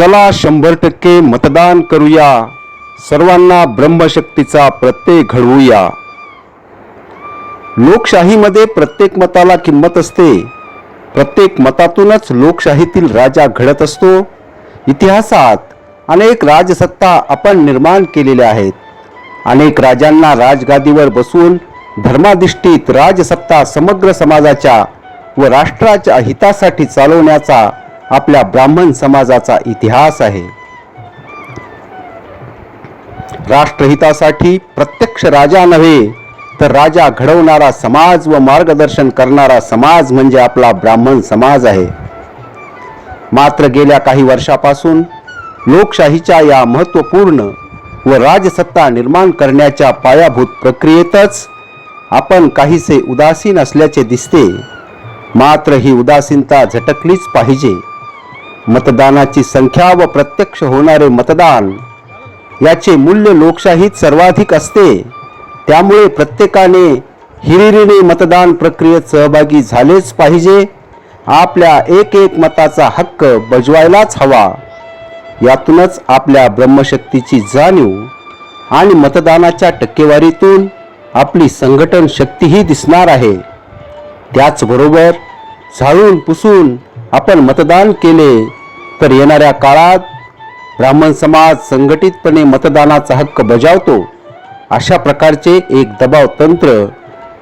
चला शंभर टक्के मतदान करूया. सर्वांना ब्रह्मशक्तीचा प्रत्यय घडवूया. लोकशाहीमध्ये प्रत्येक मताला किंमत असते. प्रत्येक मतातूनच लोकशाहीतील राजा घडत असतो. इतिहासात अनेक राजसत्ता आपण निर्माण केलेल्या आहेत. अनेक राजांना राजगादीवर बसून धर्माधिष्ठित राजसत्ता समग्र समाजाच्या व राष्ट्राच्या हितासाठी चालवण्याचा आपल्या ब्राह्मण समाजाचा इतिहास आहे. राष्ट्रहितासाठी प्रत्यक्ष राजा नव्हे तर राजा घडवणारा समाज व मार्गदर्शन करणारा समाज म्हणजे आपला ब्राह्मण समाज आहे. मात्र गेल्या काही वर्षापासून लोकशाहीच्या या महत्त्वपूर्ण व राजसत्ता निर्माण करण्याच्या पायाभूत प्रक्रियेतच आपण काहीसे उदासीन असल्याचे दिसते. मात्र ही उदासीनता झटकलीच पाहिजे. मतदानाची संख्या व प्रत्यक्ष होणारे मतदान याचे मूल्य लोकशाहीत सर्वाधिक असते. त्यामुळे प्रत्येकाने हिरिरीने मतदान प्रक्रियेत सहभागी झालेच पाहिजे. आपल्या एक एक मताचा हक्क बजवायलाच हवा. यातूनच आपल्या ब्रह्मशक्तीची जाणीव आणि मतदानाच्या टक्केवारीतून आपली संघटन शक्तीही दिसणार आहे. त्याचबरोबर झाळून पुसून आपण मतदान केले तर येणाऱ्या काळात ब्राह्मण समाज संघटितपणे मतदानाचा हक्क बजावतो. अशा प्रकारचे एक दबाव तंत्र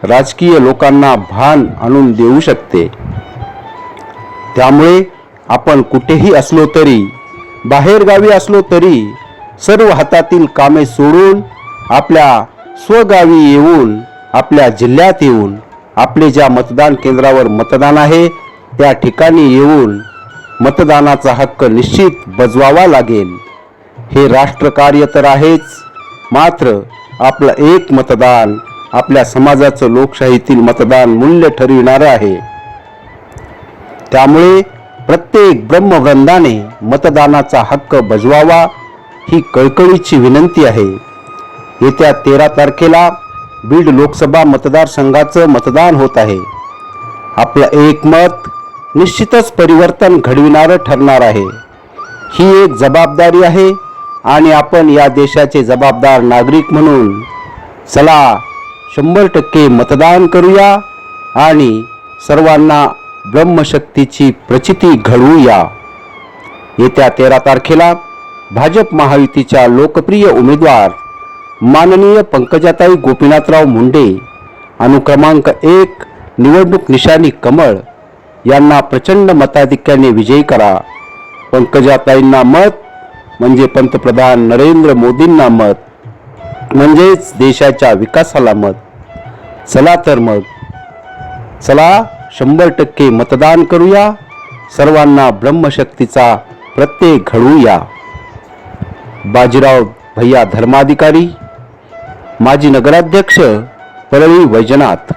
राजकीय लोकांना भान आणून देऊ शकते. त्यामुळे आपण कुठेही असलो तरी बाहेरगावी असलो तरी सर्व हातातील कामे सोडून आपल्या स्वगावी येऊन आपल्या जिल्ह्यात येऊन आपले ज्या मतदान केंद्रावर मतदान आहे त्या ठिकाणी येऊन मतदानाचा हक्क निश्चित बजवावा लागेल. हे राष्ट्रकार्य तर आहेच मात्र आपलं एक मतदान आपल्या समाजाचं लोकशाहीतील मतदान मूल्य ठरविणारं आहे. त्यामुळे प्रत्येक ब्रह्मवृंदाने मतदानाचा हक्क बजवावा ही कळकळीची विनंती आहे. येत्या तेरा तारखेला बीड लोकसभा मतदारसंघाचं मतदान होत आहे. आपलं एक मत निश्चितच परिवर्तन घडविणारं ठरणार आहे. ही एक जबाबदारी आहे आणि आपण या देशाचे जबाबदार नागरिक म्हणून चला शंभर टक्के मतदान करूया आणि सर्वांना ब्रह्मशक्तीची प्रचिती घडवूया. येत्या तेरा तारखेला भाजप महायुतीच्या लोकप्रिय उमेदवार माननीय पंकजाताई गोपीनाथराव मुंडे अनुक्रमांक एक निवडणूक निशाणी कमळ यांना प्रचंड मताधिक्याने विजयी करा. पंकजाताईंना मत म्हणजे पंतप्रधान नरेंद्र मोदींना मत म्हणजेच देशाच्या विकासाला मत. चला तर मग. चला शंभर टक्के मतदान करूया. सर्वांना ब्रह्मशक्तीचा प्रत्यय घडवूया. बाजीराव भैया धर्माधिकारी माजी नगराध्यक्ष परळी वैजनाथ.